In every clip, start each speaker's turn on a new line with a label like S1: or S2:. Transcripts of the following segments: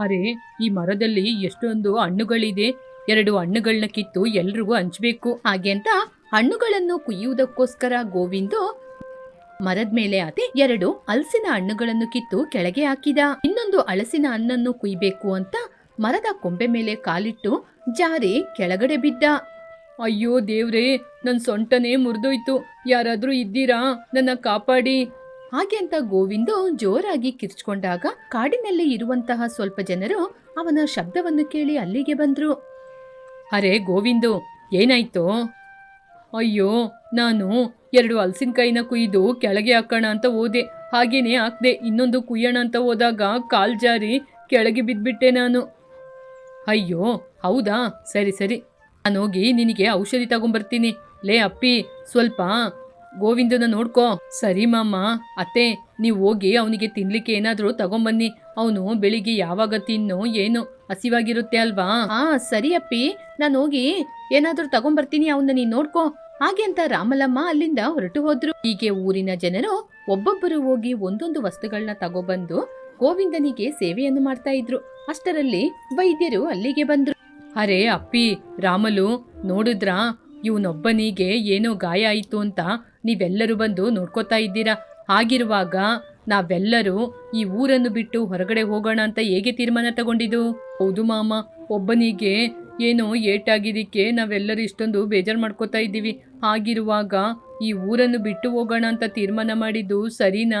S1: ಅರೆ, ಈ ಮರದಲ್ಲಿ ಎಷ್ಟೊಂದು ಹಣ್ಣುಗಳಿದೆ. ಎರಡು ಹಣ್ಣುಗಳನ್ನ ಕಿತ್ತು ಎಲ್ರಿಗೂ ಹಂಚಬೇಕು.
S2: ಹಾಗೆ ಅಂತ ಹಣ್ಣುಗಳನ್ನು ಕುಯ್ಯುವುದಕ್ಕೋಸ್ಕರ ಗೋವಿಂದ ಮರದ ಮೇಲೆ ಅತಿ ಎರಡು ಹಲಸಿನ ಹಣ್ಣುಗಳನ್ನು ಕಿತ್ತು ಕೆಳಗೆ ಹಾಕಿದ. ಇನ್ನೊಂದು ಹಲಸಿನ ಹಣ್ಣನ್ನು ಕುಯ್ಬೇಕು ಅಂತ ಮರದ ಕೊಂಬೆ ಮೇಲೆ ಕಾಲಿಟ್ಟು ಜಾರಿ ಕೆಳಗಡೆ ಬಿದ್ದ.
S1: ಅಯ್ಯೋ ದೇವ್ರೇ ನನ್ನ ಸೊಂಟನೇ ಮುರಿದೋಯ್ತು. ಯಾರಾದ್ರೂ ಇದ್ದೀರಾ? ನನ್ನ ಕಾಪಾಡಿ.
S2: ಹಾಗೆ ಅಂತ ಗೋವಿಂದು ಜೋರಾಗಿ ಕಿರ್ಚ್ಕೊಂಡಾಗ ಕಾಡಿನಲ್ಲಿ ಇರುವಂತಹ ಸ್ವಲ್ಪ ಜನರು ಅವನ ಶಬ್ದವನ್ನು ಕೇಳಿ ಅಲ್ಲಿಗೆ ಬಂದ್ರು.
S1: ಅರೆ ಗೋವಿಂದು, ಏನಾಯ್ತು? ಅಯ್ಯೋ, ನಾನು ಎರಡು ಹಲಸಿನಕಾಯಿನ ಕುಯ್ದು ಕೆಳಗೆ ಹಾಕೋಣ ಅಂತ ಓದೆ ಹಾಗೇನೆ ಹಾಕ್ದೆ. ಇನ್ನೊಂದು ಕುಯ್ಯೋಣ ಅಂತ ಹೋದಾಗ ಕಾಲ್ ಜಾರಿ ಕೆಳಗೆ ಬಿದ್ದುಬಿಟ್ಟೆ ನಾನು. ಅಯ್ಯೋ, ಹೌದಾ? ಸರಿ ಸರಿ. ನಾನು ಹೋಗಿ ನಿನಗೆ ಔಷಧಿ ತಗೊಂಬರ್ತೀನಿ. ಲೇ ಅಪ್ಪಿ, ಸ್ವಲ್ಪ ಗೋವಿಂದನ ನೋಡ್ಕೋ. ಸರಿ ಮಾಮ. ಅತ್ತೆ, ನೀವು ಹೋಗಿ ಅವನಿಗೆ ತಿನ್ಲಿಕ್ಕೆ ಏನಾದರೂ ತಗೊಂಬನ್ನಿ. ಅವನು ಬೆಳಿಗ್ಗೆ ಯಾವಾಗ ತಿನ್ನು ಏನು ಹಸಿವಾಗಿರುತ್ತೆ ಅಲ್ವಾ?
S2: ಆ, ಸರಿ ಅಪ್ಪಿ. ನಾನು ಹೋಗಿ ಏನಾದ್ರೂ ತಗೊಂಬರ್ತೀನಿ ಅವನ್ನ ನೀನ್ ನೋಡ್ಕೋ. ಹಾಗೆ ಅಂತ ರಾಮಲಮ್ಮ ಅಲ್ಲಿಂದ ಹೊರಟು ಹೋದ್ರು. ಹೀಗೆ ಊರಿನ ಜನರು ಒಬ್ಬೊಬ್ಬರು ಹೋಗಿ ಒಂದೊಂದು ವಸ್ತುಗಳನ್ನ ತಗೊಬಂದು ಗೋವಿಂದನಿಗೆ ಸೇವೆಯನ್ನು ಮಾಡ್ತಾ ಇದ್ರು. ಅಷ್ಟರಲ್ಲಿ ವೈದ್ಯರು ಅಲ್ಲಿಗೆ ಬಂದ್ರು.
S1: ಅರೆ ಅಪ್ಪಿ, ರಾಮಲು, ನೋಡಿದ್ರಾ? ಇವನೊಬ್ಬನಿಗೆ ಏನೋ ಗಾಯ ಆಯಿತು ಅಂತ ನೀವೆಲ್ಲರೂ ಬಂದು ನೋಡ್ಕೋತಾ ಇದ್ದೀರಾ? ಹಾಗಿರುವಾಗ ನಾವೆಲ್ಲರೂ ಈ ಊರನ್ನು ಬಿಟ್ಟು ಹೊರಗಡೆ ಹೋಗೋಣ ಅಂತ ಹೇಗೆ ತೀರ್ಮಾನ ತಗೊಂಡಿದ್ದು? ಹೌದು ಮಾಮ, ಒಬ್ಬನಿಗೆ ಏನೋ ಏಟಾಗಿದ್ದಕ್ಕೆ ನಾವೆಲ್ಲರೂ ಇಷ್ಟೊಂದು ಬೇಜಾರು ಮಾಡ್ಕೋತಾ ಇದ್ದೀವಿ. ಹಾಗಿರುವಾಗ ಈ ಊರನ್ನು ಬಿಟ್ಟು ಹೋಗೋಣ ಅಂತ ತೀರ್ಮಾನ ಮಾಡಿದ್ದು ಸರಿನಾ?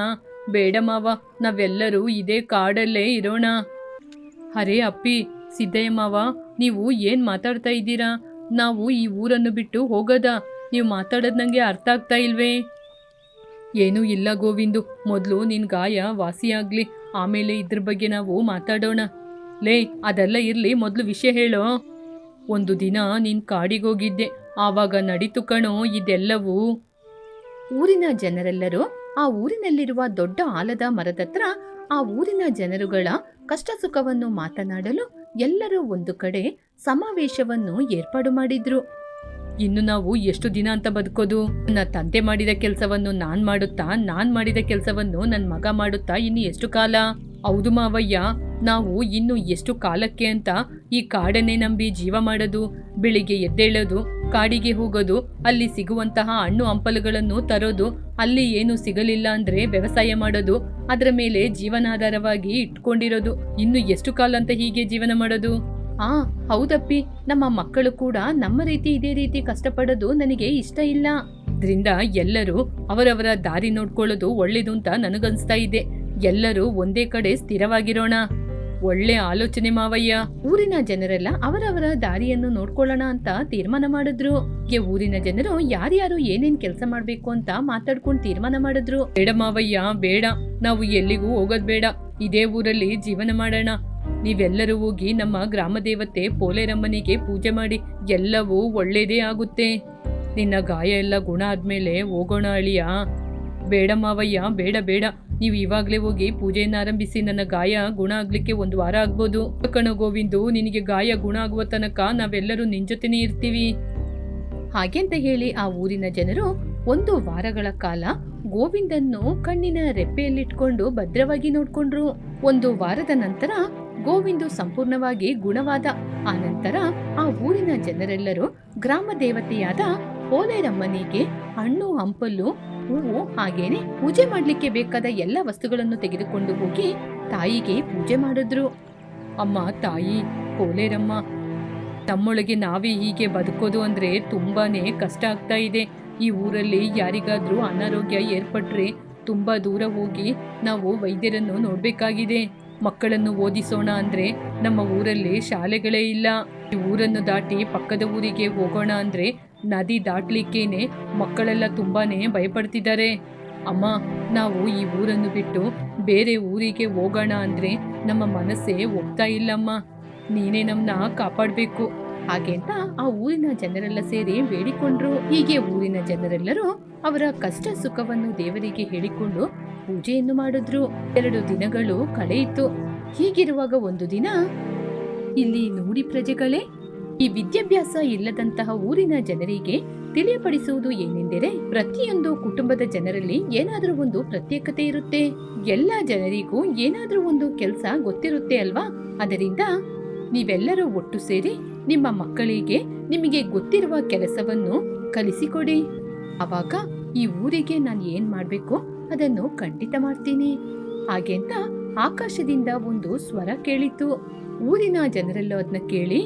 S1: ಬೇಡ ಮಾವ, ನಾವೆಲ್ಲರೂ ಇದೇ ಕಾಡಲ್ಲೇ ಇರೋಣ. ಅರೇ ಅಪ್ಪಿ, ಸಿದ್ದಯ್ಯ ಮಾವ, ನೀವು ಏನು ಮಾತಾಡ್ತಾ ಇದ್ದೀರಾ? ನಾವು ಈ ಊರನ್ನು ಬಿಟ್ಟು ಹೋಗೋದಾ? ನೀವು ಮಾತಾಡೋದು ನನಗೆ ಅರ್ಥ ಆಗ್ತಾ ಇಲ್ವೇ? ಏನೂ ಇಲ್ಲ ಗೋವಿಂದು. ಮೊದಲು ನಿನ್ನ ಗಾಯ ವಾಸಿಯಾಗಲಿ ಆಮೇಲೆ ಇದ್ರ ಬಗ್ಗೆ ನಾವು ಮಾತಾಡೋಣ. ಲೇ, ಅದೆಲ್ಲ ಇರಲಿ, ಮೊದಲು ವಿಷಯ ಹೇಳೋ. ಒಂದು ದಿನ ನೀನು ಕಾಡಿಗೋಗಿದ್ದೆ ಆವಾಗ ನಡೀತು ಕಣೋ ಇದೆಲ್ಲವೂ.
S2: ಊರಿನ ಜನರೆಲ್ಲರೂ ಆ ಊರಿನಲ್ಲಿರುವ ದೊಡ್ಡ ಆಲದ ಮರದತ್ರ ಆ ಊರಿನ ಜನರುಗಳ ಕಷ್ಟ ಸುಖವನ್ನು ಮಾತನಾಡಲು ಎಲ್ಲರೂ ಒಂದು ಕಡೆ ಸಮಾವೇಶವನ್ನು ಏರ್ಪಾಡು ಮಾಡಿದ್ರು.
S1: ಇನ್ನು ನಾವು ಎಷ್ಟು ದಿನ ಅಂತ ಬದುಕೋದು? ನನ್ನ ತಂದೆ ಮಾಡಿದ ಕೆಲಸವನ್ನು ನಾನ್ ಮಾಡುತ್ತಾ, ನಾನ್ ಮಾಡಿದ ಕೆಲಸವನ್ನು ನನ್ನ ಮಗ ಮಾಡುತ್ತಾ ಇನ್ನು ಎಷ್ಟು ಕಾಲ? ಹೌದು ಮಾವಯ್ಯ, ನಾವು ಇನ್ನು ಎಷ್ಟು ಕಾಲಕ್ಕೆ ಅಂತ ಈ ಕಾಡನ್ನೇ ನಂಬಿ ಜೀವ ಮಾಡೋದು, ಬೆಳಿಗ್ಗೆ ಎದ್ದೇಳೋದು, ಕಾಡಿಗೆ ಹೋಗೋದು, ಅಲ್ಲಿ ಸಿಗುವಂತಹ ಹಣ್ಣು ಹಂಪಲುಗಳನ್ನು ತರೋದು, ಅಲ್ಲಿ ಏನು ಸಿಗಲಿಲ್ಲ ಅಂದ್ರೆ ವ್ಯವಸಾಯ ಮಾಡೋದು, ಅದರ ಮೇಲೆ ಜೀವನಾಧಾರವಾಗಿ ಇಟ್ಕೊಂಡಿರೋದು. ಇನ್ನು ಎಷ್ಟು ಕಾಲ ಅಂತ ಹೀಗೆ ಜೀವನ ಮಾಡೋದು?
S2: ಆ, ಹೌದಪ್ಪಿ. ನಮ್ಮ ಮಕ್ಕಳು ಕೂಡ ನಮ್ಮ ರೀತಿ ಇದೇ ರೀತಿ ಕಷ್ಟಪಡೋದು ನನಗೆ ಇಷ್ಟ ಇಲ್ಲ.
S1: ಇದರಿಂದ ಎಲ್ಲರೂ ಅವರವರ ದಾರಿ ನೋಡ್ಕೊಳ್ಳೋದು ಒಳ್ಳೇದು ಅಂತ ನನಗನ್ಸ್ತಾ ಇದೆ. ಎಲ್ಲರೂ ಒಂದೇ ಕಡೆ ಸ್ಥಿರವಾಗಿರೋಣ. ಒಳ್ಳೆ ಆಲೋಚನೆ ಮಾವಯ್ಯ.
S2: ಊರಿನ ಜನರೆಲ್ಲ ಅವರವರ ದಾರಿಯನ್ನು ನೋಡ್ಕೊಳ್ಳೋಣ ಅಂತ ತೀರ್ಮಾನ ಮಾಡಿದ್ರು. ಊರಿನ ಜನರು ಯಾರ್ಯಾರು ಏನೇನ್ ಕೆಲಸ ಮಾಡ್ಬೇಕು ಅಂತ ಮಾತಾಡ್ಕೊಂಡು ತೀರ್ಮಾನ ಮಾಡಿದ್ರು.
S1: ಬೇಡ ಮಾವಯ್ಯ, ಬೇಡ. ನಾವು ಎಲ್ಲಿಗೂ ಹೋಗೋದ್ ಬೇಡ. ಇದೇ ಊರಲ್ಲಿ ಜೀವನ ಮಾಡೋಣ. ನೀವೆಲ್ಲರೂ ಹೋಗಿ ನಮ್ಮ ಗ್ರಾಮ ದೇವತೆ ಪೋಲೇರಮ್ಮನಿಗೆ ಪೂಜೆ ಮಾಡಿ ಎಲ್ಲವೂ ಒಳ್ಳೆಯದೇ ಆಗುತ್ತೆ. ನಿನ್ನ ಗಾಯ ಎಲ್ಲ ಗುಣ ಆದಮೇಲೆ ಹೋಗೋಣ ಅಳಿಯ. ಬೇಡ ಮಾವಯ್ಯ, ಬೇಡ ಬೇಡ. ನೀವು ಇವಾಗಲೇ ಹೋಗಿ ಪೂಜೆಯನ್ನು ಆರಂಭಿಸಿ, ನನ್ನ ಗಾಯ ಗುಣ ಆಗಲಿಕ್ಕೆ ಒಂದು ವಾರ ಆಗ್ಬೋದು. ಕಣೋ ಗೋವಿಂದು, ನಿನಗೆ ಗಾಯ ಗುಣ ಆಗುವ ತನಕ ನಾವೆಲ್ಲರೂ ನಿನ್ ಜೊತೆನೇ ಇರ್ತೀವಿ.
S2: ಹಾಗೆಂತ ಹೇಳಿ ಆ ಊರಿನ ಜನರು ಒಂದು ವಾರಗಳ ಕಾಲ ಗೋವಿಂದನ್ನು ಕಣ್ಣಿನ ರೆಪ್ಪೆಯಲ್ಲಿಟ್ಕೊಂಡು ಭದ್ರವಾಗಿ ನೋಡ್ಕೊಂಡ್ರು. ಒಂದು ವಾರದ ನಂತರ ಗೋವಿಂದು ಸಂಪೂರ್ಣವಾಗಿ ಗುಣವಾದ. ಆನಂತರ ಆ ಊರಿನ ಜನರೆಲ್ಲರೂ ಗ್ರಾಮ ದೇವತೆಯಾದ ಪೋಲೇರಮ್ಮನಿಗೆ ಹಣ್ಣು, ಹಂಪಲು, ಹೂವು ಹಾಗೇನೆ ಪೂಜೆ ಮಾಡಲಿಕ್ಕೆ ಬೇಕಾದ ಎಲ್ಲ ವಸ್ತುಗಳನ್ನು ತೆಗೆದುಕೊಂಡು ಹೋಗಿ ತಾಯಿಗೆ ಪೂಜೆ ಮಾಡಿದ್ರು.
S1: ಅಮ್ಮ, ತಾಯಿ ಕೋಲೇರಮ್ಮ ತಮ್ಮೊಳಗೆ ನಾವೇ ಹೀಗೆ ಬದುಕೋದು ಅಂದ್ರೆ ತುಂಬಾನೇ ಕಷ್ಟ ಆಗ್ತಾ ಇದೆ. ಈ ಊರಲ್ಲಿ ಯಾರಿಗಾದ್ರೂ ಅನಾರೋಗ್ಯ ಏರ್ಪಟ್ರೆ ತುಂಬಾ ದೂರ ಹೋಗಿ ನಾವು ವೈದ್ಯರನ್ನು ನೋಡ್ಬೇಕಾಗಿದೆ. ಮಕ್ಕಳನ್ನು ಓದಿಸೋಣ ಅಂದ್ರೆ ನಮ್ಮ ಊರಲ್ಲಿ ಶಾಲೆಗಳೇ ಇಲ್ಲ. ಈ ಊರನ್ನು ದಾಟಿ ಪಕ್ಕದ ಊರಿಗೆ ಹೋಗೋಣ ಅಂದ್ರೆ ನದಿ ದಾಟ್ಲಿಕ್ಕೇನೆ ಮಕ್ಕಳೆಲ್ಲ ತುಂಬಾನೇ ಭಯಪಡ್ತಿದ್ದಾರೆ. ಅಮ್ಮ, ನಾವು ಈ ಊರನ್ನು ಬಿಟ್ಟು ಬೇರೆ ಊರಿಗೆ ಹೋಗೋಣ ಅಂದ್ರೆ ನಮ್ಮ ಮನಸ್ಸೇ ಒಪ್ತಾ ಇಲ್ಲಮ್ಮ. ನೀನೇ ನಮ್ಮನ್ನ ಕಾಪಾಡಬೇಕು.
S2: ಹಾಗೆ ಅಂತ ಆ ಊರಿನ ಜನರೆಲ್ಲ ಸೇರಿ ಬೇಡಿಕೊಂಡ್ರು. ಹೀಗೆ ಊರಿನ ಜನರೆಲ್ಲರೂ ಅವರ ಕಷ್ಟ ಸುಖವನ್ನು ದೇವರಿಗೆ ಹೇಳಿಕೊಂಡು ಪೂಜೆಯನ್ನು ಮಾಡಿದ್ರು. ಎರಡು ದಿನಗಳು ಕಳೆಯಿತು ಹೀಗಿರುವಾಗ ಒಂದು ದಿನ, ಇಲ್ಲಿ ನೋಡಿ ಪ್ರಜೆಗಳೇ, ಈ ವಿದ್ಯಾಭ್ಯಾಸ ಇಲ್ಲದಂತಹ ಊರಿನ ಜನರಿಗೆ ತಿಳಿಯಪಡಿಸುವುದು ಏನೆಂದರೆ, ಪ್ರತಿಯೊಂದು ಕುಟುಂಬದ ಜನರಲ್ಲಿ ಏನಾದರೂ ಒಂದು ಪ್ರತ್ಯೇಕತೆ ಇರುತ್ತೆ. ಎಲ್ಲ ಜನರಿಗೂ ಏನಾದರೂ ಒಂದು ಕೆಲಸ ಗೊತ್ತಿರುತ್ತೆ ಅಲ್ವಾ? ಅದರಿಂದ ನೀವೆಲ್ಲರೂ ಒಟ್ಟು ಸೇರಿ ನಿಮ್ಮ ಮಕ್ಕಳಿಗೆ ನಿಮಗೆ ಗೊತ್ತಿರುವ ಕೆಲಸವನ್ನು ಕಲಿಸಿಕೊಡಿ. ಅವಾಗ ಈ ಊರಿಗೆ ನಾನು ಏನ್ ಮಾಡ್ಬೇಕು? ಅದನ್ನು ಖಂಡಿತ ಮಾಡ್ತೀನಿ. ಹಾಗೆ ಅಂತ ಆಕಾಶದಿಂದ ಒಂದು ಸ್ವರ ಕೇಳಿತು ಊರಿನ ಜನರೆಲ್ಲ ಅದನ್ನ ಕೇಳಿ,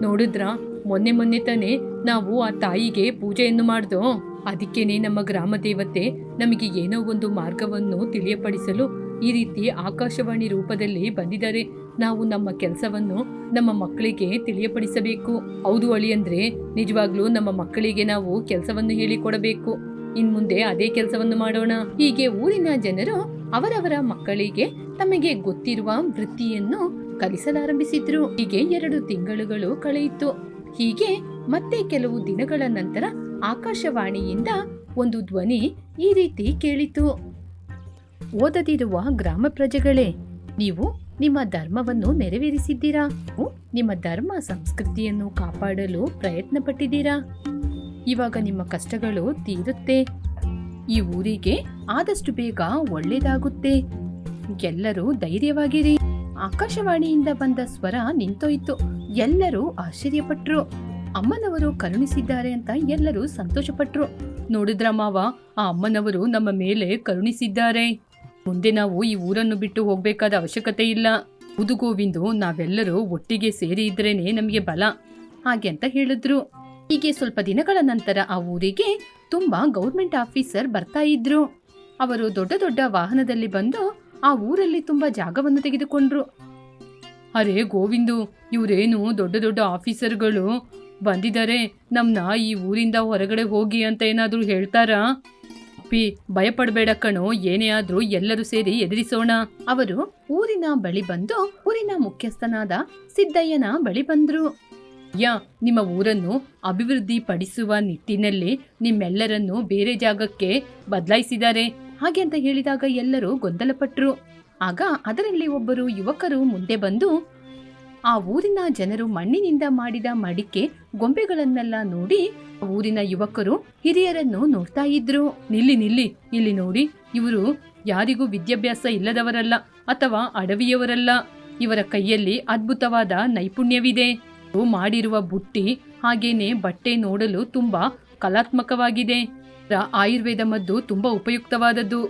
S1: ನೋಡಿದ್ರಾ, ಮೊನ್ನೆ ಮೊನ್ನೆ ತಾನೇ ನಾವು ಆ ತಾಯಿಗೆ ಪೂಜೆಯನ್ನು ಮಾಡ್ದೋ? ಅದಕ್ಕೇನೆ ನಮ್ಮ ಗ್ರಾಮ ದೇವತೆ ನಮಗೆ ಏನೋ ಒಂದು ಮಾರ್ಗವನ್ನು ತಿಳಿಯಪಡಿಸಲು ಈ ರೀತಿ ಆಕಾಶವಾಣಿ ರೂಪದಲ್ಲಿ ಬಂದಿದ್ದಾರೆ. ನಾವು ನಮ್ಮ ಕೆಲಸವನ್ನು ನಮ್ಮ ಮಕ್ಕಳಿಗೆ ತಿಳಿಯಪಡಿಸಬೇಕು. ಹೌದು ಅಳಿ ಅಂದ್ರೆ ನಿಜವಾಗ್ಲೂ ನಮ್ಮ ಮಕ್ಕಳಿಗೆ ನಾವು ಕೆಲಸವನ್ನು ಹೇಳಿಕೊಡಬೇಕು. ಇನ್ ಮುಂದೆ ಅದೇ ಕೆಲಸವನ್ನು ಮಾಡೋಣ.
S2: ಹೀಗೆ ಊರಿನ ಜನರು ಅವರವರ ಮಕ್ಕಳಿಗೆ ತಮಗೆ ಗೊತ್ತಿರುವ ವೃತ್ತಿಯನ್ನು ಕಲಿಸಲಾರಂಭಿಸಿದ್ರು. ಹೀಗೆ ಎರಡು ತಿಂಗಳುಗಳು ಕಳೆಯಿತು. ಹೀಗೆ ಮತ್ತೆ ಕೆಲವು ದಿನಗಳ ನಂತರ ಆಕಾಶವಾಣಿಯಿಂದ ಒಂದು ಧ್ವನಿ ಈ ರೀತಿ ಕೇಳಿತು. ಓದದಿರುವ ಗ್ರಾಮ ಪ್ರಜೆಗಳೇ, ನೀವು ನಿಮ್ಮ ಧರ್ಮವನ್ನು ನೆರವೇರಿಸಿದ್ದೀರಾ? ನಿಮ್ಮ ಧರ್ಮ ಸಂಸ್ಕೃತಿಯನ್ನು ಕಾಪಾಡಲು ಪ್ರಯತ್ನ ಪಟ್ಟಿದ್ದೀರಾ ಇವಾಗ ನಿಮ್ಮ ಕಷ್ಟಗಳು ತೀರುತ್ತೆ. ಈ ಊರಿಗೆ ಆದಷ್ಟು ಬೇಗ ಒಳ್ಳೇದಾಗುತ್ತೆ. ಎಲ್ಲರೂ ಧೈರ್ಯವಾಗಿರಿ. ಆಕಾಶವಾಣಿಯಿಂದ ಬಂದ ಸ್ವರ ನಿಂತೋಯ್ತು. ಎಲ್ಲರೂ ಆಶ್ಚರ್ಯಪಟ್ರು. ಅಮ್ಮನವರು ಕರುಣಿಸಿದ್ದಾರೆ ಅಂತ ಎಲ್ಲರೂ ಸಂತೋಷಪಟ್ರು.
S1: ನೋಡಿದ್ರ ಮಾವ, ಆ ಅಮ್ಮನವರು ನಮ್ಮ ಮೇಲೆ ಕರುಣಿಸಿದ್ದಾರೆ. ಮುಂದೆ ನಾವು ಈ ಊರನ್ನು ಬಿಟ್ಟು ಹೋಗ್ಬೇಕಾದ ಅವಶ್ಯಕತೆ ಇಲ್ಲ. ಹೌದು ಗೋವಿಂದು, ನಾವೆಲ್ಲರೂ ಒಟ್ಟಿಗೆ ಸೇರಿ ಇದ್ರೇನೆ ನಮಗೆ ಬಲ,
S2: ಹಾಗೆ ಅಂತ ಹೇಳಿದ್ರು. ಹೀಗೆ ಸ್ವಲ್ಪ ದಿನಗಳ ನಂತರ ಆ ಊರಿಗೆ ತುಂಬಾ ಗೌರ್ಮೆಂಟ್ ಆಫೀಸರ್ ಬರ್ತಾ ಇದ್ರು. ಅವರು ದೊಡ್ಡ ದೊಡ್ಡ ವಾಹನದಲ್ಲಿ ಬಂದು ಆ ಊರಲ್ಲಿ ತುಂಬಾ ಜಾಗವನ್ನು ತೆಗೆದುಕೊಂಡ್ರು.
S1: ಅರೆ ಗೋವಿಂದು, ಇವರೇನು ದೊಡ್ಡ ದೊಡ್ಡ ಆಫೀಸರ್ಗಳು? ಬಂದಿದ್ದಾರೆ ನಮ್ನ ಈ ಊರಿಂದ ಹೊರಗಡೆ ಹೋಗಿ ಅಂತ ಏನಾದರೂ ಹೇಳ್ತಾರಾ? ಅಪ್ಪಿ ಭಯಪಡಬೇಡ ಕಣೋ, ಏನೇ ಆದ್ರೂ ಎಲ್ಲರೂ ಸೇರಿ ಎದುರಿಸೋಣ.
S2: ಅವರು ಊರಿನ ಬಳಿ ಬಂದು ಊರಿನ ಮುಖ್ಯಸ್ಥನಾದ ಸಿದ್ದಯ್ಯನ ಬಳಿ ಬಂದ್ರು.
S1: ಯಾ, ನಿಮ್ಮ ಊರನ್ನು ಅಭಿವೃದ್ಧಿ ಪಡಿಸುವ ನಿಟ್ಟಿನಲ್ಲಿ ನಿಮ್ಮೆಲ್ಲರನ್ನು ಬೇರೆ ಜಾಗಕ್ಕೆ ಬದಲಾಯಿಸಿದ್ದಾರೆ,
S2: ಹಾಗೆ ಅಂತ ಹೇಳಿದಾಗ ಎಲ್ಲರೂ ಗೊಂದಲಪಟ್ರು. ಆಗ ಅದರಲ್ಲಿ ಒಬ್ಬರು ಯುವಕರು ಮುಂದೆ ಬಂದು ಆ ಊರಿನ ಜನರು ಮಣ್ಣಿನಿಂದ ಮಾಡಿದ ಮಡಿಕೆ ಗೊಂಬೆಗಳನ್ನೆಲ್ಲ ನೋಡಿ ಊರಿನ ಯುವಕರು ಹಿರಿಯರನ್ನು ನೋಡ್ತಾ ಇದ್ರು.
S1: ನಿಲ್ಲಿ ನಿಲ್ಲಿ, ಇಲ್ಲಿ ನೋಡಿ, ಇವರು ಯಾರಿಗೂ ವಿದ್ಯಾಭ್ಯಾಸ ಇಲ್ಲದವರಲ್ಲ ಅಥವಾ ಅಡವಿಯವರಲ್ಲ. ಇವರ ಕೈಯಲ್ಲಿ ಅದ್ಭುತವಾದ ನೈಪುಣ್ಯವಿದೆ. ಮಾಡಿರುವ ಬುಟ್ಟಿ ಹಾಗೇನೆ ಬಟ್ಟೆ ನೋಡಲು ತುಂಬಾ ಕಲಾತ್ಮಕವಾಗಿದೆ. ಆಯುರ್ವೇದ ಮದ್ದು ತುಂಬಾ ಉಪಯುಕ್ತವಾದದ್ದು.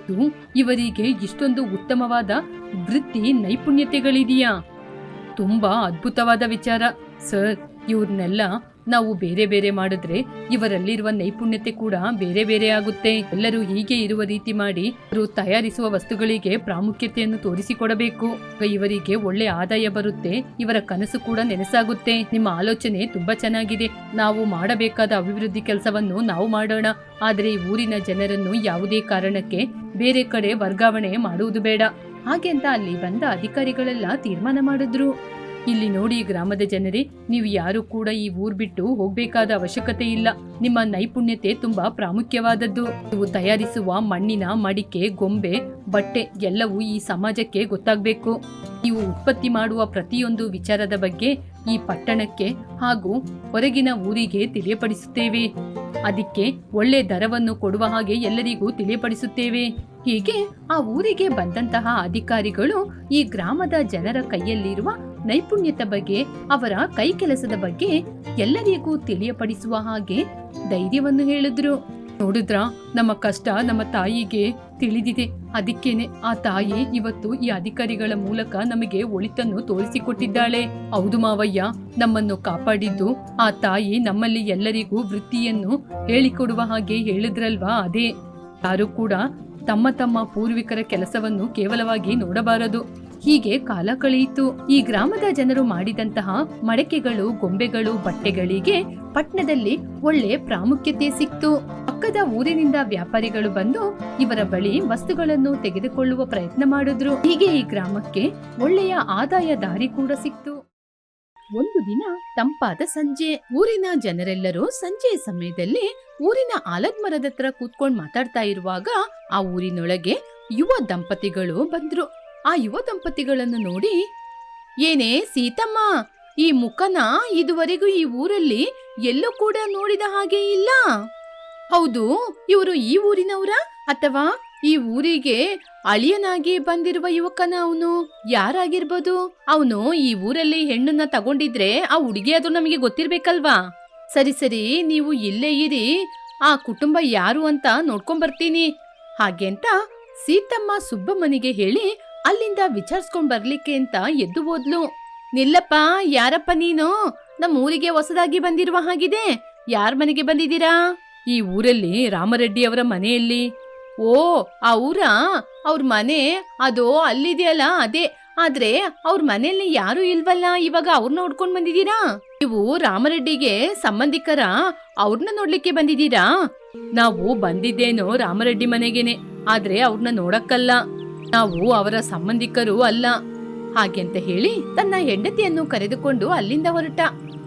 S1: ಇವರಿಗೆ ಇಷ್ಟೊಂದು ಉತ್ತಮವಾದ ವೃತ್ತಿ ನೈಪುಣ್ಯತೆಗಳಿದೆಯಾ? ತುಂಬಾ ಅದ್ಭುತವಾದ ವಿಚಾರ. ಸರ್ ಇವ್ರನ್ನೆಲ್ಲ ನಾವು ಬೇರೆ ಬೇರೆ ಮಾಡಿದ್ರೆ ಇವರಲ್ಲಿರುವ ನೈಪುಣ್ಯತೆ ಕೂಡ ಬೇರೆ ಬೇರೆ ಆಗುತ್ತೆ. ಎಲ್ಲರೂ ಹೀಗೆ ಇರುವ ರೀತಿ ಮಾಡಿ ಇವರು ತಯಾರಿಸುವ ವಸ್ತುಗಳಿಗೆ ಪ್ರಾಮುಖ್ಯತೆಯನ್ನು ತೋರಿಸಿಕೊಡಬೇಕು. ಇವರಿಗೆ ಒಳ್ಳೆ ಆದಾಯ ಬರುತ್ತೆ. ಇವರ ಕನಸು ಕೂಡ ನೆನಸಾಗುತ್ತೆ. ನಿಮ್ಮ ಆಲೋಚನೆ ತುಂಬಾ ಚೆನ್ನಾಗಿದೆ. ನಾವು ಮಾಡಬೇಕಾದ ಅಭಿವೃದ್ಧಿ ಕೆಲಸವನ್ನು ನಾವು ಮಾಡೋಣ. ಆದರೆ ಊರಿನ ಜನರನ್ನು ಯಾವುದೇ ಕಾರಣಕ್ಕೆ ಬೇರೆ ಕಡೆ ವರ್ಗಾವಣೆ ಮಾಡುವುದು ಬೇಡ.
S2: ಹಾಗೆ ಅಂತ ಅಲ್ಲಿ ಬಂದ ಅಧಿಕಾರಿಗಳೆಲ್ಲ ತೀರ್ಮಾನ ಮಾಡಿದ್ರು.
S1: ಇಲ್ಲಿ ನೋಡಿ ಗ್ರಾಮದ ಜನರೇ, ನೀವು ಯಾರು ಕೂಡ ಈ ಊರ್ ಬಿಟ್ಟು ಹೋಗ್ಬೇಕಾದ ಅವಶ್ಯಕತೆ ಇಲ್ಲ. ನಿಮ್ಮ ನೈಪುಣ್ಯತೆ ತುಂಬಾ ಪ್ರಾಮುಖ್ಯವಾದದ್ದು. ನೀವು ತಯಾರಿಸುವ ಮಣ್ಣಿನ ಮಡಿಕೆ, ಗೊಂಬೆ, ಬಟ್ಟೆ ಎಲ್ಲವೂ ಈ ಸಮಾಜಕ್ಕೆ ಗೊತ್ತಾಗಬೇಕು. ನೀವು ಉತ್ಪತ್ತಿ ಮಾಡುವ ಪ್ರತಿಯೊಂದು ವಿಚಾರದ ಬಗ್ಗೆ ಈ ಪಟ್ಟಣಕ್ಕೆ ಹಾಗೂ ಹೊರಗಿನ ಊರಿಗೆ ತಿಳಿಯಪಡಿಸುತ್ತೇವೆ. ಅದಕ್ಕೆ ಒಳ್ಳೆ ದರವನ್ನು ಕೊಡುವ ಹಾಗೆ ಎಲ್ಲರಿಗೂ ತಿಳಿಯಪಡಿಸುತ್ತೇವೆ.
S2: ಹೀಗೆ ಆ ಊರಿಗೆ ಬಂದಂತಹ ಅಧಿಕಾರಿಗಳು ಈ ಗ್ರಾಮದ ಜನರ ಕೈಯಲ್ಲಿರುವ ನೈಪುಣ್ಯತೆ ಬಗ್ಗೆ, ಅವರ ಕೈ ಕೆಲಸದ ಬಗ್ಗೆ ಎಲ್ಲರಿಗೂ ತಿಳಿಯಪಡಿಸುವ ಹಾಗೆ ಧೈರ್ಯವನ್ನು ಹೇಳಿದ್ರು.
S1: ನೋಡಿದ್ರ? ನಮ್ಮ ಕಷ್ಟ ನಮ್ಮ ತಾಯಿಗೆ ತಿಳಿದಿದೆ. ಅದಕ್ಕೇನೆ ಆ ತಾಯಿ ಇವತ್ತು ಈ ಅಧಿಕಾರಿಗಳ ಮೂಲಕ ನಮಗೆ ಒಳಿತನ್ನು ತೋರಿಸಿಕೊಟ್ಟಿದ್ದಾಳೆ. ಹೌದು ಮಾವಯ್ಯ, ನಮ್ಮನ್ನು ಕಾಪಾಡಿದ್ದು ಆ ತಾಯಿ ನಮ್ಮಲ್ಲಿ ಎಲ್ಲರಿಗೂ ವೃತ್ತಿಯನ್ನು ಹೇಳಿಕೊಡುವ ಹಾಗೆ ಹೇಳಿದ್ರಲ್ವಾ? ಅದೇ. ಯಾರು ಕೂಡ ತಮ್ಮ ತಮ್ಮ ಪೂರ್ವಿಕರ ಕೆಲಸವನ್ನು ಕೇವಲವಾಗಿ ನೋಡಬಾರದು.
S2: ಹೀಗೆ ಕಾಲ ಕಳೆಯಿತು. ಈ ಗ್ರಾಮದ ಜನರು ಮಾಡಿದಂತಹ ಮಡಕೆಗಳು, ಗೊಂಬೆಗಳು, ಬಟ್ಟೆಗಳಿಗೆ ಪಟ್ಟಣದಲ್ಲಿ ಒಳ್ಳೆ ಪ್ರಾಮುಖ್ಯತೆ ಸಿಕ್ತು. ಪಕ್ಕದ ಊರಿನಿಂದ ವ್ಯಾಪಾರಿಗಳು ಬಂದು ಇವರ ಬಳಿ ವಸ್ತುಗಳನ್ನು ತೆಗೆದುಕೊಳ್ಳುವ ಪ್ರಯತ್ನ ಮಾಡಿದ್ರು. ಹೀಗೆ ಈ ಗ್ರಾಮಕ್ಕೆ ಒಳ್ಳೆಯ ಆದಾಯ ದಾರಿ ಕೂಡ ಸಿಕ್ತು. ಒಂದು ದಿನ ತಂಪಾದ ಸಂಜೆ. ಊರಿನ ಜನರೆಲ್ಲರೂ ಸಂಜೆಯ ಸಮಯದಲ್ಲಿ ಊರಿನ ಆಲದ ಮರದ ಹತ್ರ ಕೂತ್ಕೊಂಡು ಮಾತಾಡ್ತಾ ಇರುವಾಗ ಆ ಊರಿನೊಳಗೆ ಯುವ ದಂಪತಿಗಳು ಬಂದ್ರು. ಆ ಯುವ ದಂಪತಿಗಳನ್ನು ನೋಡಿ, ಏನೇ ಸೀತಮ್ಮ ಈ ಮುಖನ ಇದುವರೆಗೂ ಈ ಊರಲ್ಲಿ ಎಲ್ಲೂ ಕೂಡ ನೋಡಿದ ಹಾಗೆ ಇಲ್ಲ. ಹೌದು, ಇವರು ಈ ಊರಿನವರ ಅಥವಾ ಈ ಊರಿಗೆ ಅಳಿಯನಾಗಿ ಬಂದಿರುವ ಯುವಕನ ಅವನು? ಯಾರಾಗಿರ್ಬೋದು? ಅವನು ಈ ಊರಲ್ಲಿ ಹೆಣ್ಣನ್ನ ತಗೊಂಡಿದ್ರೆ ಆ ಹುಡುಗಿ ಅದು ನಮಗೆ ಗೊತ್ತಿರ್ಬೇಕಲ್ವಾ? ಸರಿ ಸರಿ, ನೀವು ಇಲ್ಲೇ ಇರಿ. ಆ ಕುಟುಂಬ ಯಾರು ಅಂತ ನೋಡ್ಕೊಂಡ್ ಬರ್ತೀನಿ ಸೀತಮ್ಮ ಸುಬ್ಬಮ್ಮನಿಗೆ ಹೇಳಿ ಅಲ್ಲಿಂದ ವಿಚಾರಿಸ್ಕೊಂಡ್ ಬರ್ಲಿಕ್ಕೆ ಅಂತ ಎದ್ದು ಹೋದ್ಲು. ನಿಲ್ಲಪ್ಪ, ಯಾರಪ್ಪ ನೀನು? ನಮ್ಮ ಊರಿಗೆ ಹೊಸದಾಗಿ ಬಂದಿರುವ ಹಾಗಿದೆ. ಯಾರ ಮನೆಗೆ ಬಂದಿದ್ದೀರಾ?
S1: ಈ ಊರಲ್ಲಿ ರಾಮರೆಡ್ಡಿ ಅವರ ಮನೆಯಲ್ಲಿ
S2: ಓ, ಆ ಊರ? ಅವ್ರ ಮನೆ, ಅದು ಅಲ್ಲಿದೆಯಲ್ಲ, ಅದೇ. ಆದ್ರೆ ಅವ್ರ ಮನೆಯಲ್ಲಿ ಯಾರು ಇಲ್ವಲ್ಲ, ಇವಾಗ ಅವ್ರನ್ನ ನೋಡ್ಕೊಂಡ್ ಬಂದಿದ್ದೀರಾ? ನೀವು ರಾಮರೆಡ್ಡಿಗೆ ಸಂಬಂಧಿಕರ? ಅವ್ರನ್ನ ನೋಡ್ಲಿಕ್ಕೆ ಬಂದಿದ್ದೀರಾ?
S1: ನಾವು ಬಂದಿದ್ದೇನೋ ರಾಮರೆಡ್ಡಿ ಮನೆಗೇನೆ, ಆದ್ರೆ ಅವ್ರನ್ನ ನೋಡಕ್ಕಲ್ಲ. ನಾವು ಅವರ ಸಂಬಂಧಿಕರು ಅಲ್ಲ.
S2: ಹಾಗೆಂತ ಹೇಳಿ ತನ್ನ ಹೆಂಡತಿಯನ್ನು ಕರೆದುಕೊಂಡು ಅಲ್ಲಿಂದ ಹೊರಟ.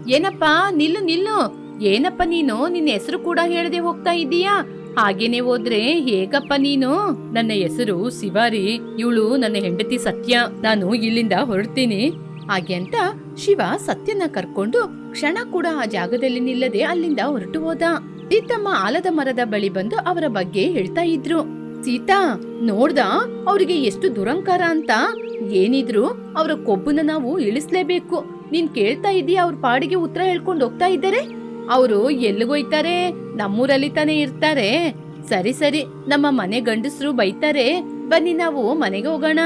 S2: ಏನಪ್ಪ, ನಿಲ್ಲು ನಿಲ್ಲು. ಏನಪ್ಪ ನೀನು? ನಿನ್ನ ಹೆಸರು ಕೂಡ ಹೇಳದೆ ಹೋಗ್ತಾ ಇದ್ದೀಯಾ? ಹಾಗೇನೆ ಹೋದ್ರೆ ಹೇಗಪ್ಪ ನೀನು?
S1: ನನ್ನ ಹೆಸರು ಶಿವಾರಿ, ಇವಳು ನನ್ನ ಹೆಂಡತಿ ಸತ್ಯ. ನಾನು ಇಲ್ಲಿಂದ ಹೊರಡ್ತೀನಿ.
S2: ಹಾಗೆ ಅಂತ ಶಿವ ಸತ್ಯನ ಕರ್ಕೊಂಡು ಕ್ಷಣ ಕೂಡ ಆ ಜಾಗದಲ್ಲಿ ನಿಲ್ಲದೆ ಅಲ್ಲಿಂದ ಹೊರಟು ಹೋದ. ಸೀತಮ್ಮ ಆಲದ ಮರದ ಬಳಿ ಬಂದು ಅವರ ಬಗ್ಗೆ ಹೇಳ್ತಾ ಇದ್ರು. ಸೀತಾ, ನೋಡ್ದ? ಅವ್ರಿಗೆ ಎಷ್ಟು ದುರಂಕಾರ ಅಂತ. ಏನಿದ್ರು ಅವರ ಕೊಬ್ಬನ್ನ ನಾವು ಇಳಿಸ್ಲೇಬೇಕು. ನೀನ್ ಕೇಳ್ತಾ ಇದೀಯ ಅವ್ರ ಪಾಡಿಗೆ ಉತ್ತರ ಹೇಳ್ಕೊಂಡು ಹೋಗ್ತಾ ಇದ್ದಾರೆ? ಅವರು ಎಲ್ಲಿಗೋಯ್ತಾರೆ ನಮ್ಮೂರಲ್ಲಿ ತಾನೇ ಇರ್ತಾರೆ. ಸರಿ ಸರಿ, ನಮ್ಮ ಮನೆ ಗಂಡಸರು ಬೈತಾರೆ. ಬನ್ನಿ ನಾವು ಮನೆಗೆ ಹೋಗೋಣ.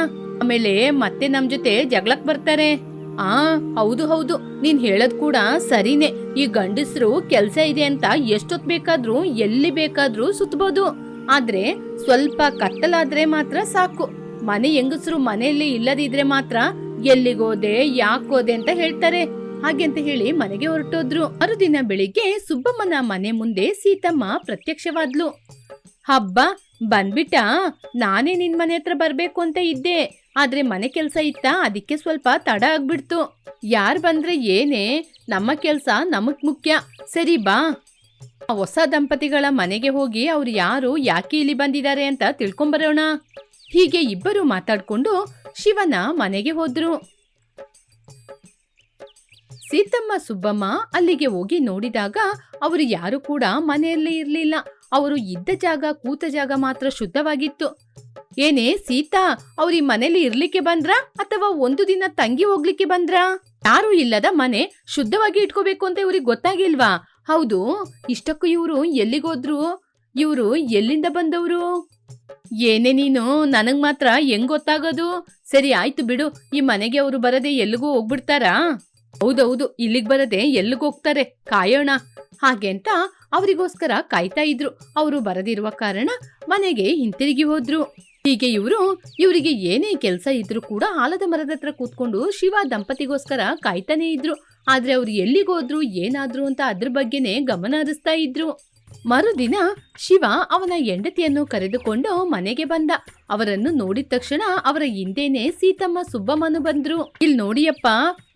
S2: ಆಮೇಲೆ ಮತ್ತೆ ನಮ್ ಜೊತೆ ಜಗಳಕ್ ಬರ್ತಾರೆ. ಆ, ಹೌದು ಹೌದು, ನೀನ್ ಹೇಳದ್ ಕೂಡ ಸರಿನೇ. ಈ ಗಂಡಸರು ಕೆಲ್ಸ ಇದೆ ಅಂತ ಎಷ್ಟೊತ್ ಬೇಕಾದ್ರೂ, ಎಲ್ಲಿ ಬೇಕಾದ್ರೂ ಸುತ್ತಬಹುದು ಆದ್ರೆ ಸ್ವಲ್ಪ ಕತ್ತಲಾದ್ರೆ ಮಾತ್ರ ಸಾಕು. ಮನೆ ಹೆಂಗಸರು ಮನೆಯಲ್ಲಿ ಇಲ್ಲದಿದ್ರೆ ಮಾತ್ರ ಎಲ್ಲಿಗೋದೆ, ಯಾಕೋದೆ ಅಂತ ಹೇಳ್ತಾರೆ. ಹಾಗೆ ಅಂತ ಹೇಳಿ ಮನೆಗೆ ಹೊರಟೋದ್ರು. ಮರುದಿನ ಬೆಳಿಗ್ಗೆ ಸುಬ್ಬಮ್ಮನ ಮನೆ ಮುಂದೆ ಸೀತಮ್ಮ ಪ್ರತ್ಯಕ್ಷವಾದ್ಲು. ಹಬ್ಬ, ಬಂದ್ಬಿಟ್ಟ. ನಾನೇ ನಿನ್ ಮನೆ ಹತ್ರ ಬರ್ಬೇಕು ಅಂತ ಇದ್ದೆ. ಆದ್ರೆ ಮನೆ ಕೆಲ್ಸ ಇತ್ತ, ಅದಕ್ಕೆ ಸ್ವಲ್ಪ ತಡ ಆಗ್ಬಿಡ್ತು. ಯಾರ್ ಬಂದ್ರೆ ಏನೇ, ನಮ್ಮ ಕೆಲ್ಸ ನಮಗ್ ಮುಖ್ಯ. ಸರಿ ಬಾ. ಹೊಸ ದಂಪತಿಗಳ ಮನೆಗೆ ಹೋಗಿ ಅವ್ರು ಯಾರು, ಯಾಕೆ ಇಲ್ಲಿ ಬಂದಿದ್ದಾರೆ ಅಂತ ತಿಳ್ಕೊಂಬರೋಣ. ಹೀಗೆ ಇಬ್ಬರು ಮಾತಾಡ್ಕೊಂಡು ಶಿವನ ಮನೆಗೆ ಹೋದ್ರು. ಸೀತಮ್ಮ, ಸುಬ್ಬಮ್ಮ ಅಲ್ಲಿಗೆ ಹೋಗಿ ನೋಡಿದಾಗ ಅವರು ಯಾರು ಕೂಡ ಮನೆಯಲ್ಲಿ ಇರಲಿಲ್ಲ. ಅವರು ಇದ್ದ ಜಾಗ, ಕೂತ ಜಾಗ ಮಾತ್ರ ಶುದ್ಧವಾಗಿತ್ತು. ಏನೇ ಸೀತಾ, ಅವ್ರ ಈ ಮನೇಲಿ ಇರ್ಲಿಕ್ಕೆ ಬಂದ್ರ ಅಥವಾ ಒಂದು ದಿನ ತಂಗಿ ಹೋಗ್ಲಿಕ್ಕೆ ಬಂದ್ರ? ಯಾರು ಇಲ್ಲದ ಮನೆ ಶುದ್ಧವಾಗಿ ಇಟ್ಕೋಬೇಕು ಅಂತ ಇವ್ರಿಗೆ ಗೊತ್ತಾಗಿಲ್ವಾ? ಹೌದು, ಇಷ್ಟಕ್ಕೂ ಇವರು ಎಲ್ಲಿಗೋದ್ರು? ಇವರು ಎಲ್ಲಿಂದ ಬಂದವರು? ಏನೇ ನೀನು, ನನಗ್ ಮಾತ್ರ ಹೆಂಗ್ ಗೊತ್ತಾಗೋದು? ಸರಿ, ಆಯ್ತು ಬಿಡು. ಈ ಮನೆಗೆ ಅವರು ಬರದೆ ಎಲ್ಲಿಗೂ ಹೋಗ್ಬಿಡ್ತಾರಾ? ಹೌದೌದು, ಇಲ್ಲಿಗ್ ಬರದೆ ಎಲ್ಲಿಗೆ ಹೋಗ್ತಾರೆ? ಕಾಯೋಣ. ಹಾಗೆ ಅಂತ ಅವರಿಗೋಸ್ಕರ ಕಾಯ್ತಾ ಇದ್ರು. ಅವರು ಬರದಿರುವ ಕಾರಣ ಮನೆಗೆ ಹಿಂತಿರುಗಿ ಹೋದ್ರು. ಹೀಗೆ ಇವರು, ಇವರಿಗೆ ಏನೇ ಕೆಲಸ ಇದ್ರೂ ಕೂಡ ಆಲದ ಮರದ ಹತ್ರ ಕೂತ್ಕೊಂಡು ಶಿವ ದಂಪತಿಗೋಸ್ಕರ ಕಾಯ್ತಾನೆ ಇದ್ರು. ಆದ್ರೆ ಅವ್ರು ಎಲ್ಲಿಗೋದ್ರು ಏನಾದ್ರು ಅಂತ ಅದ್ರ ಬಗ್ಗೆನೇ ಗಮನ ಹರಿಸ್ತಾ ಇದ್ರು. ಮರುದಿನ ಶಿವ ಅವನ ಹೆಂಡತಿಯನ್ನು ಕರೆದುಕೊಂಡು ಮನೆಗೆ ಬಂದ. ಅವರನ್ನು ನೋಡಿದ ತಕ್ಷಣ ಅವರ ಹಿಂದೆನೆ ಸೀತಮ್ಮ ಸುಬ್ಬಮ್ಮನು ಬಂದ್ರು. ಇಲ್ಲಿ ನೋಡಿಯಪ್ಪ,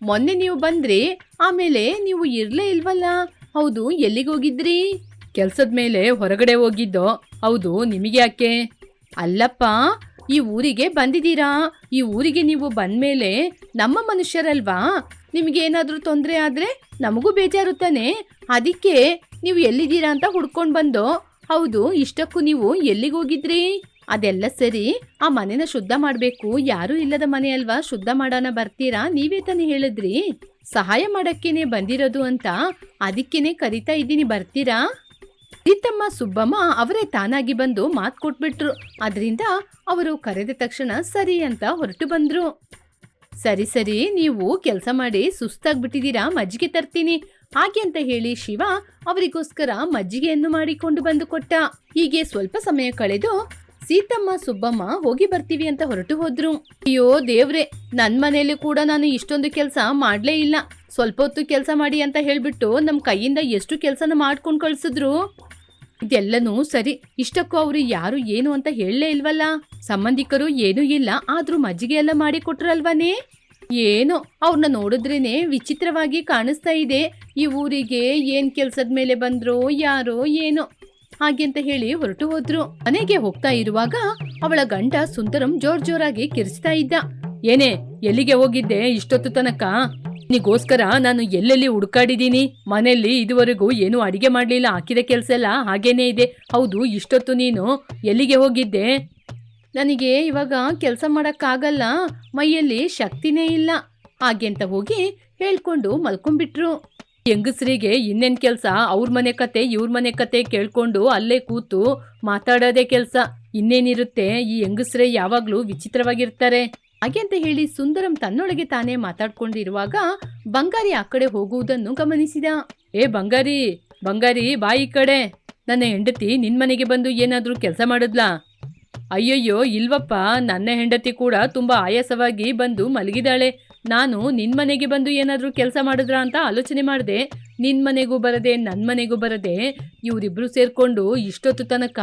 S2: ಮೊನ್ನೆ ನೀವು ಬಂದ್ರಿ, ಆಮೇಲೆ ನೀವು ಇರ್ಲೇ ಇಲ್ವಲ್ಲ? ಹೌದು ಎಲ್ಲಿಗೋಗಿದ್ರಿ
S1: ಕೆಲ್ಸದ ಮೇಲೆ ಹೊರಗಡೆ ಹೋಗಿದ್ದೋ? ಹೌದು, ನಿಮಗೆ ಯಾಕೆ?
S2: ಅಲ್ಲಪ್ಪ, ಈ ಊರಿಗೆ ಬಂದಿದ್ದೀರಾ? ಈ ಊರಿಗೆ ನೀವು ಬಂದ್ಮೇಲೆ ನಮ್ಮ ಮನುಷ್ಯರಲ್ವಾ? ನಿಮಗೆ ಏನಾದರೂ ತೊಂದರೆ ಆದ್ರೆ ನಮಗೂ ಬೇಜಾರು ತಾನೆ? ಅದಕ್ಕೆ ನೀವು ಎಲ್ಲಿದ್ದೀರಾ ಅಂತ ಹುಡ್ಕೊಂಡು ಬಂದೋ, ಹೌದು, ಇಷ್ಟಕ್ಕೂ ನೀವು ಎಲ್ಲಿಗೆ ಹೋಗಿದ್ರಿ? ಅದೆಲ್ಲ ಸರಿ, ಆ ಮನೆನ ಶುದ್ಧ ಮಾಡಬೇಕು. ಯಾರೂ ಇಲ್ಲದ ಮನೆ ಅಲ್ವಾ? ಶುದ್ಧ ಮಾಡೋಣ ಬರ್ತೀರಾ? ನೀವೇ ತಾನೇ ಹೇಳಿದ್ರಿ. ಸಹಾಯ ಮಾಡಕ್ಕೇನೆ ಬಂದಿರೋದು ಅಂತ ಅದಕ್ಕೇನೆ ಕರಿತಾ ಇದ್ದೀನಿ, ಬರ್ತೀರಾ? ಪ್ರೀತಮ್ಮ, ಸುಬ್ಬಮ್ಮ ಅವರೇ ತಾನಾಗಿ ಬಂದು ಮಾತು ಕೊಟ್ಬಿಟ್ರು. ಅದರಿಂದ ಅವರು ಕರೆದ ತಕ್ಷಣ ಸರಿ ಅಂತ ಹೊರಟು ಬಂದರು. ಸರಿ ಸರಿ, ನೀವು ಕೆಲಸ ಮಾಡಿ ಸುಸ್ತಾಗ್ಬಿಟ್ಟಿದ್ದೀರಾ? ಮಜ್ಜಿಗೆ ತರ್ತೀನಿ. ಹಾಗೆ ಅಂತ ಹೇಳಿ ಶಿವ ಅವರಿಗೋಸ್ಕರ ಮಜ್ಜಿಗೆಯನ್ನು ಮಾಡಿಕೊಂಡು ಬಂದು ಕೊಟ್ಟ. ಹೀಗೆ ಸ್ವಲ್ಪ ಸಮಯ ಕಳೆದು ಸೀತಮ್ಮ, ಸುಬ್ಬಮ್ಮ ಹೋಗಿ ಬರ್ತೀವಿ ಅಂತ ಹೊರಟು ಹೋದ್ರು. ಅಯ್ಯೋ ದೇವ್ರೆ, ನನ್ ಮನೆಯಲ್ಲಿ ಕೂಡ ನಾನು ಇಷ್ಟೊಂದು ಕೆಲಸ ಮಾಡ್ಲೇ ಇಲ್ಲ. ಸ್ವಲ್ಪ ಹೊತ್ತು ಕೆಲಸ ಮಾಡಿ ಅಂತ ಹೇಳ್ಬಿಟ್ಟು ನಮ್ಮ ಕೈಯಿಂದ ಎಷ್ಟು ಕೆಲಸನ ಮಾಡ್ಕೊಂಡು ಕಳ್ಸಿದ್ರು. ಇದೆಲ್ಲನೂ ಸರಿ, ಇಷ್ಟಕ್ಕೂ ಅವರು ಯಾರು ಏನು ಅಂತ ಹೇಳಲೇ ಇಲ್ವಲ್ಲ? ಸಂಬಂಧಿಕರು ಏನೂ ಇಲ್ಲ, ಆದ್ರೂ ಮಜ್ಜಿಗೆ ಎಲ್ಲ ಮಾಡಿ ಕೊಟ್ರಲ್ವನೇ? ಏನೋ? ಅವ್ರನ್ನ ನೋಡಿದ್ರೇನೆ ವಿಚಿತ್ರವಾಗಿ ಕಾಣಿಸ್ತಾ ಇದೆ. ಈ ಊರಿಗೆ ಏನ್ ಕೆಲ್ಸದ ಮೇಲೆ ಬಂದ್ರೋ, ಯಾರೋ ಏನೋ. ಹಾಗೆ ಅಂತ ಹೇಳಿ ಹೊರಟು ಹೋದ್ರು. ಮನೆಗೆ ಹೋಗ್ತಾ ಇರುವಾಗ ಅವಳ ಗಂಡ ಸುಂದರಂ ಜೋರ್ ಜೋರಾಗಿ ಕಿರಿಸ್ತಾ ಇದ್ದ.
S1: ಏನೇ, ಎಲ್ಲಿಗೆ ಹೋಗಿದ್ದೆ ಇಷ್ಟೊತ್ತು ತನಕ? ನಿಗೋಸ್ಕರ ನಾನು ಎಲ್ಲೆಲ್ಲಿ ಹುಡುಕಾಡಿದ್ದೀನಿ? ಮನೆಯಲ್ಲಿ ಇದುವರೆಗೂ ಏನು ಅಡಿಗೆ ಮಾಡಲಿಲ್ಲ. ಹಾಕಿದ ಕೆಲಸ ಎಲ್ಲ ಹಾಗೇನೇ ಇದೆ. ಹೌದು, ಇಷ್ಟೊತ್ತು ನೀನು ಎಲ್ಲಿಗೆ ಹೋಗಿದ್ದೆ?
S2: ನನಗೆ ಇವಾಗ ಕೆಲಸ ಮಾಡೋಕ್ಕಾಗಲ್ಲ, ಮೈಯಲ್ಲಿ ಶಕ್ತಿನೇ ಇಲ್ಲ ಹಾಗೆ ಅಂತ ಹೋಗಿ ಹೇಳ್ಕೊಂಡು ಮಲ್ಕೊಂಡ್ಬಿಟ್ರು.
S1: ಹೆಂಗಸ್ರಿಗೆ ಇನ್ನೇನ್ ಕೆಲಸ? ಅವ್ರ ಮನೆ ಕತೆ, ಇವ್ರ ಮನೆ ಕತೆ ಕೇಳ್ಕೊಂಡು ಅಲ್ಲೇ ಕೂತು ಮಾತಾಡೋದೇ ಕೆಲಸ. ಇನ್ನೇನಿರುತ್ತೆ? ಈ ಹೆಂಗಸ್ರೇ ಯಾವಾಗಲೂ ವಿಚಿತ್ರವಾಗಿರ್ತಾರೆ.
S2: ಹಾಗೆ ಅಂತ ಹೇಳಿ ಸುಂದರಂ ತನ್ನೊಳಗೆ ತಾನೇ ಮಾತಾಡ್ಕೊಂಡಿರುವಾಗ ಬಂಗಾರಿ ಆ ಕಡೆ ಹೋಗುವುದನ್ನು ಗಮನಿಸಿದ.
S1: ಏ ಬಂಗಾರಿ ಬಂಗಾರಿ ಬಾಯಿ ಕಡೆ. ನನ್ನ ಹೆಂಡತಿ ನಿನ್ನ ಮನೆಗೆ ಬಂದು ಏನಾದರೂ ಕೆಲಸ ಮಾಡಿದ್ಲಾ? ಅಯ್ಯಯ್ಯೋ, ಇಲ್ವಪ್ಪ. ನನ್ನ ಹೆಂಡತಿ ಕೂಡ ತುಂಬಾ ಆಯಾಸವಾಗಿ ಬಂದು ಮಲಗಿದಾಳೆ ನಾನು ನಿನ್ ಮನೆಗೆ ಬಂದು ಏನಾದ್ರೂ ಕೆಲಸ ಮಾಡಿದ್ರಾ ಅಂತ ಆಲೋಚನೆ ಮಾಡಿದೆ. ನಿನ್ ಮನೆಗೂ ಬರದೆ ನನ್ನ ಮನೆಗೂ ಬರದೆ ಇವರಿಬ್ರು ಸೇರ್ಕೊಂಡು ಇಷ್ಟೊತ್ತು ತನಕ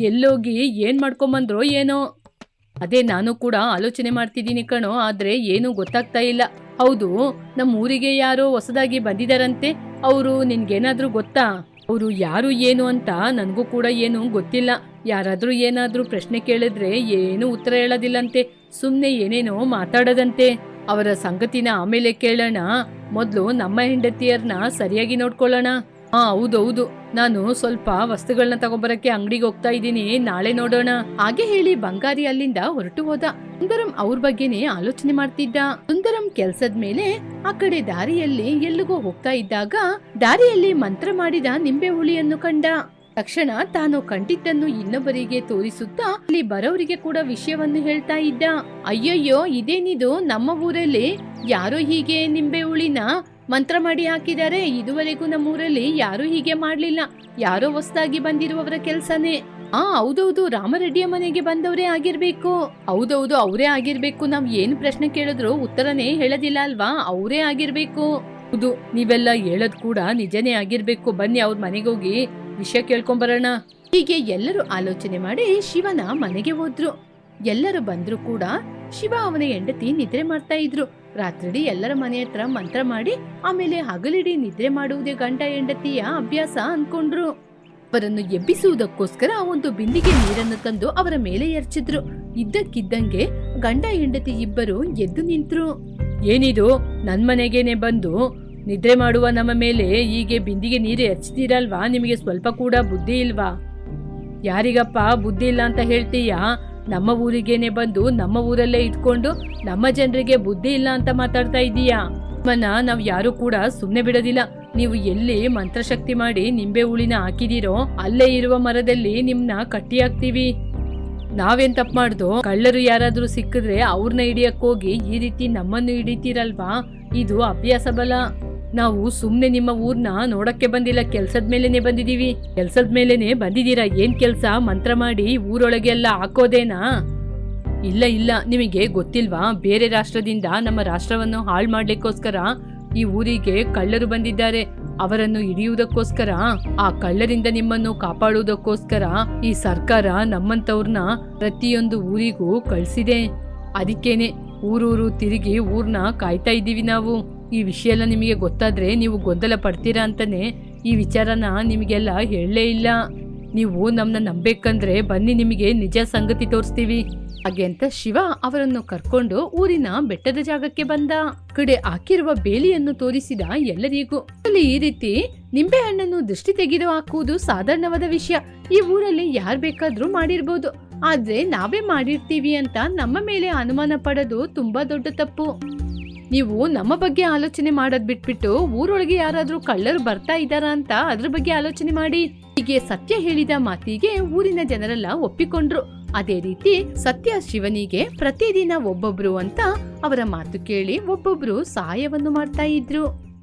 S1: ಎಲ್ಲೋಗಿ ಏನ್ ಮಾಡ್ಕೊಂಬಂದ್ರೋ ಏನೋ. ಅದೇ ನಾನು ಕೂಡ ಆಲೋಚನೆ ಮಾಡ್ತಿದ್ದೀನಿ ಕಣೋ, ಆದ್ರೆ ಏನೂ ಗೊತ್ತಾಗ್ತಾ ಇಲ್ಲ. ಹೌದು ನಮ್ಮ ಊರಿಗೆ ಯಾರೋ ಹೊಸದಾಗಿ ಬಂದಿದಾರಂತೆ. ಅವರು ನಿನ್ಗೇನಾದ್ರೂ ಗೊತ್ತಾ? ಅವರು ಯಾರು ಏನು ಅಂತ ನನಗೂ ಕೂಡ ಏನು ಗೊತ್ತಿಲ್ಲ. ಯಾರಾದರೂ ಏನಾದರೂ ಪ್ರಶ್ನೆ ಕೇಳಿದ್ರೆ ಏನೂ ಉತ್ತರ ಹೇಳೋದಿಲ್ಲಂತೆ. ಸುಮ್ಮನೆ ಏನೇನೋ ಮಾತಾಡೋದಂತೆ. ಅವರ ಸಂಗತಿನ ಆಮೇಲೆ ಕೇಳೋಣ. ಮೊದಲು ನಮ್ಮ ಹೆಂಡತಿಯರ್ನ ಸರಿಯಾಗಿ ನೋಡ್ಕೊಳ್ಳೋಣ. ಹಾ ಹೌದೌದು ನಾನು ಸ್ವಲ್ಪ ವಸ್ತುಗಳನ್ನ ತಗೊಬರಕ್ಕೆ ಅಂಗಡಿಗೆ ಹೋಗ್ತಾ ಇದ್ದೀನಿ. ನಾಳೆ ನೋಡೋಣ.
S2: ಹಾಗೆ ಹೇಳಿ ಬಂಗಾರಿ ಅಲ್ಲಿಂದ ಹೊರಟು ಹೋದ. ಸುಂದರಂ ಅವ್ರ ಬಗ್ಗೆನೇ ಆಲೋಚನೆ ಮಾಡ್ತಿದ್ದ. ಸುಂದರಂ ಕೆಲ್ಸದ ಮೇಲೆ ಆ ಕಡೆ ದಾರಿಯಲ್ಲಿ ಎಲ್ಲಿಗೋ ಹೋಗ್ತಾ ಇದ್ದಾಗ ದಾರಿಯಲ್ಲಿ ಮಂತ್ರ ಮಾಡಿದ ನಿಂಬೆ ಹುಳಿಯನ್ನು ಕಂಡ. ತಕ್ಷಣ ತಾನು ಕಂಡಿದ್ದನ್ನು ಇನ್ನೊಬ್ಬರಿಗೆ ತೋರಿಸುತ್ತಾ ಅಲ್ಲಿ ಬರೋರಿಗೆ ಕೂಡ ವಿಷಯವನ್ನು ಹೇಳ್ತಾ ಇದ್ದ. ಅಯ್ಯಯ್ಯೋ, ಇದೇನಿದು? ನಮ್ಮ ಊರಲ್ಲಿ ಯಾರೋ ಹೀಗೆ ನಿಂಬೆ ಹುಳಿನ ಮಂತ್ರ ಮಾಡಿ ಹಾಕಿದ್ದಾರೆ. ಇದುವರೆಗೂ ನಮ್ಮೂರಲ್ಲಿ ಯಾರೂ ಹೀಗೆ ಮಾಡ್ಲಿಲ್ಲ. ಯಾರೋ ಹೊಸದಾಗಿ ಬಂದಿರುವವರ ಕೆಲ್ಸನೇ. ಆ, ಹೌದೌದು, ರಾಮರೆಡ್ಡಿಯ ಮನೆಗೆ ಬಂದವರೇ ಆಗಿರ್ಬೇಕು. ಹೌದೌದು, ಅವರೇ ಆಗಿರ್ಬೇಕು. ನಾವ್ ಏನ್ ಪ್ರಶ್ನೆ ಕೇಳಿದ್ರು ಉತ್ತರನೇ ಹೇಳದಿಲ್ಲ ಅಲ್ವಾ? ಅವರೇ ಆಗಿರ್ಬೇಕು.
S1: ಹೌದು, ನೀವೆಲ್ಲ ಹೇಳೋದ್ ಕೂಡ ನಿಜನೇ ಆಗಿರ್ಬೇಕು. ಬನ್ನಿ, ಅವ್ರ ಮನೆಗೆ ಹೋಗಿ ವಿಷಯ ಕೇಳ್ಕೊಂಬರೋಣ.
S2: ಹೀಗೆ ಎಲ್ಲರೂ ಆಲೋಚನೆ ಮಾಡಿ ಶಿವನ ಮನೆಗೆ ಹೋದ್ರು. ಎಲ್ಲರೂ ಬಂದ್ರು ಕೂಡ ಶಿವ ಅವನ ಹೆಂಡತಿ ನಿದ್ರೆ ಮಾಡ್ತಾ ಇದ್ರು. ರಾತ್ರಿಡೀ ಎಲ್ಲರ ಮನೆ ಹತ್ರ ಮಂತ್ರ ಮಾಡಿ, ಆಮೇಲೆ ಹಗಲಿಡಿ ನಿದ್ರೆ ಮಾಡುವುದೇ ಗಂಡ ಹೆಂಡತಿಯ ಅಭ್ಯಾಸ ಅನ್ಕೊಂಡ್ರು. ಅವರನ್ನು ಎಬ್ಬಿಸುವುದಕ್ಕೋಸ್ಕರ ಒಂದು ಬಿಂದಿಗೆ ನೀರನ್ನು ತಂದು ಅವರ ಮೇಲೆ ಎರಚಿದ್ರು. ಇದ್ದಕ್ಕಿದ್ದಂಗೆ ಗಂಡ ಹೆಂಡತಿ ಇಬ್ಬರು ಎದ್ದು ನಿಂತ್ರು.
S1: ಏನಿದು? ನನ್ ಮನೆಗೇನೆ ಬಂದು ನಿದ್ರೆ ಮಾಡುವ ನಮ್ಮ ಮೇಲೆ ಹೀಗೆ ಬಿಂದಿಗೆ ನೀರು ಎರಚ್ತೀರಲ್ವಾ ನಿಮಗೆ ಸ್ವಲ್ಪ ಕೂಡ ಬುದ್ಧಿ ಇಲ್ವಾ? ಯಾರಿಗಪ್ಪ ಬುದ್ಧಿ ಇಲ್ಲ ಅಂತ ಹೇಳ್ತೀಯಾ? ನಮ್ಮ ಊರಿಗೇನೆ ಬಂದು ನಮ್ಮ ಊರಲ್ಲೇ ಇದ್ಕೊಂಡು ನಮ್ಮ ಜನರಿಗೆ ಬುದ್ಧಿ ಇಲ್ಲ ಅಂತ ಮಾತಾಡ್ತಾ ಇದೀಯಾ ನಿಮ್ಮನ್ನ ನಾವು ಯಾರು ಕೂಡ ಸುಮ್ಮನೆ ಬಿಡೋದಿಲ್ಲ. ನೀವು ಎಲ್ಲಿ ಮಂತ್ರಶಕ್ತಿ ಮಾಡಿ ನಿಂಬೆ ಹುಳಿನ ಹಾಕಿದೀರೋ, ಅಲ್ಲೇ ಇರುವ ಮರದಲ್ಲಿ ನಿಮ್ನ ಕಟ್ಟಿ ಹಾಕ್ತೀವಿ. ನಾವೇನ್ ತಪ್ಪು ಮಾಡ್ದೋ? ಕಳ್ಳರು ಯಾರಾದ್ರೂ ಸಿಕ್ಕಿದ್ರೆ ಅವ್ರನ್ನ ಹಿಡಿಯಕ್ ಹೋಗಿ ಈ ರೀತಿ ನಮ್ಮನ್ನು ಹಿಡಿತೀರಲ್ವಾ? ಇದು ಅಭ್ಯಾಸ ಬಲ. ನಾವು ಸುಮ್ಮನೆ ನಿಮ್ಮ ಊರ್ನ ನೋಡಕ್ಕೆ ಬಂದಿಲ್ಲ. ಕೆಲ್ಸದ ಮೇಲೇನೆ ಬಂದಿದೀವಿ ಕೆಲ್ಸದ ಮೇಲೇನೆ ಬಂದಿದ್ದೀರಾ? ಏನ್ ಕೆಲ್ಸ? ಮಂತ್ರ ಮಾಡಿ ಊರೊಳಗೆಲ್ಲ ಹಾಕೋದೇನಾ? ಇಲ್ಲ ಇಲ್ಲ. ನಿಮಗೆ ಗೊತ್ತಿಲ್ವಾ? ಬೇರೆ ರಾಷ್ಟ್ರದಿಂದ ನಮ್ಮ ರಾಷ್ಟ್ರವನ್ನು ಹಾಳು ಮಾಡ್ಲಿಕ್ಕೋಸ್ಕರ ಈ ಊರಿಗೆ ಕಳ್ಳರು ಬಂದಿದ್ದಾರೆ. ಅವರನ್ನು ಹಿಡಿಯುವುದಕ್ಕೋಸ್ಕರ, ಆ ಕಳ್ಳರಿಂದ ನಿಮ್ಮನ್ನು ಕಾಪಾಡುವುದಕ್ಕೋಸ್ಕರ ಈ ಸರ್ಕಾರ ನಮ್ಮಂತವ್ರನ್ನ ಪ್ರತಿಯೊಂದು ಊರಿಗೂ ಕಳಿಸಿದೆ. ಅದಕ್ಕೇನೆ ಊರೂರು ತಿರುಗಿ ಊರ್ನ ಕಾಯ್ತಾ ಇದ್ದೀವಿ ನಾವು. ಈ ವಿಷಯ ಎಲ್ಲ ನಿಮಗೆ ಗೊತ್ತಾದ್ರೆ ನೀವು ಗೊಂದಲ ಪಡ್ತೀರಾ ಅಂತಾನೆ ಈ ವಿಚಾರನ ನಿಮಗೆಲ್ಲ ಹೇಳಲೇ ಇಲ್ಲ. ನೀವು ನಮ್ಮನ್ನ ನಂಬೇಕಂದ್ರೆ ಬನ್ನಿ ನಿಮಗೆ ನಿಜ ಸಂಗತಿ ತೋರಿಸ್ತೀವಿ.
S2: ಹಾಗೆ ಅಂತ ಶಿವ ಅವರನ್ನು ಕರ್ಕೊಂಡು ಊರಿನ ಬೆಟ್ಟದ ಜಾಗಕ್ಕೆ ಬಂದ. ಕಡೆ ಹಾಕಿರುವ ಬೇಲಿಯನ್ನು ತೋರಿಸಿದ ಎಲ್ಲರಿಗೂ. ಅಲ್ಲಿ ಈ ರೀತಿ ನಿಂಬೆ ಹಣ್ಣನ್ನು ದೃಷ್ಟಿ ತೆಗೆದು ಹಾಕುವುದು ಸಾಧಾರಣವಾದ ವಿಷಯ. ಈ ಊರಲ್ಲಿ ಯಾರು ಬೇಕಾದ್ರೂ ಮಾಡಿರ್ಬೋದು. ಆದ್ರೆ ನಾವೇ ಮಾಡಿರ್ತೀವಿ ಅಂತ ನಮ್ಮ ಮೇಲೆ ಅನುಮಾನ ಪಡೋದು ತುಂಬಾ ದೊಡ್ಡ ತಪ್ಪು. ನೀವು ನಮ್ಮ ಬಗ್ಗೆ ಆಲೋಚನೆ ಮಾಡೋದ್ ಬಿಟ್ಬಿಟ್ಟು ಊರೊಳಗೆ ಯಾರಾದ್ರೂ ಕಳ್ಳರು ಬರ್ತಾ ಇದ್ದಾರಾ ಅಂತ ಅದ್ರ ಬಗ್ಗೆ ಆಲೋಚನೆ ಮಾಡಿ. ಹೀಗೆ ಸತ್ಯ ಹೇಳಿದ ಮಾತಿಗೆ ಊರಿನ ಜನರೆಲ್ಲ ಒಪ್ಪಿಕೊಂಡ್ರು. ಅದೇ ರೀತಿ ಸತ್ಯ ಶಿವನಿಗೆ ಪ್ರತಿದಿನ ಒಬ್ಬೊಬ್ರು ಅಂತ ಅವರ ಮಾತು ಕೇಳಿ ಒಬ್ಬೊಬ್ರು ಸಹಾಯವನ್ನು ಮಾಡ್ತಾ ಇದ್ರು.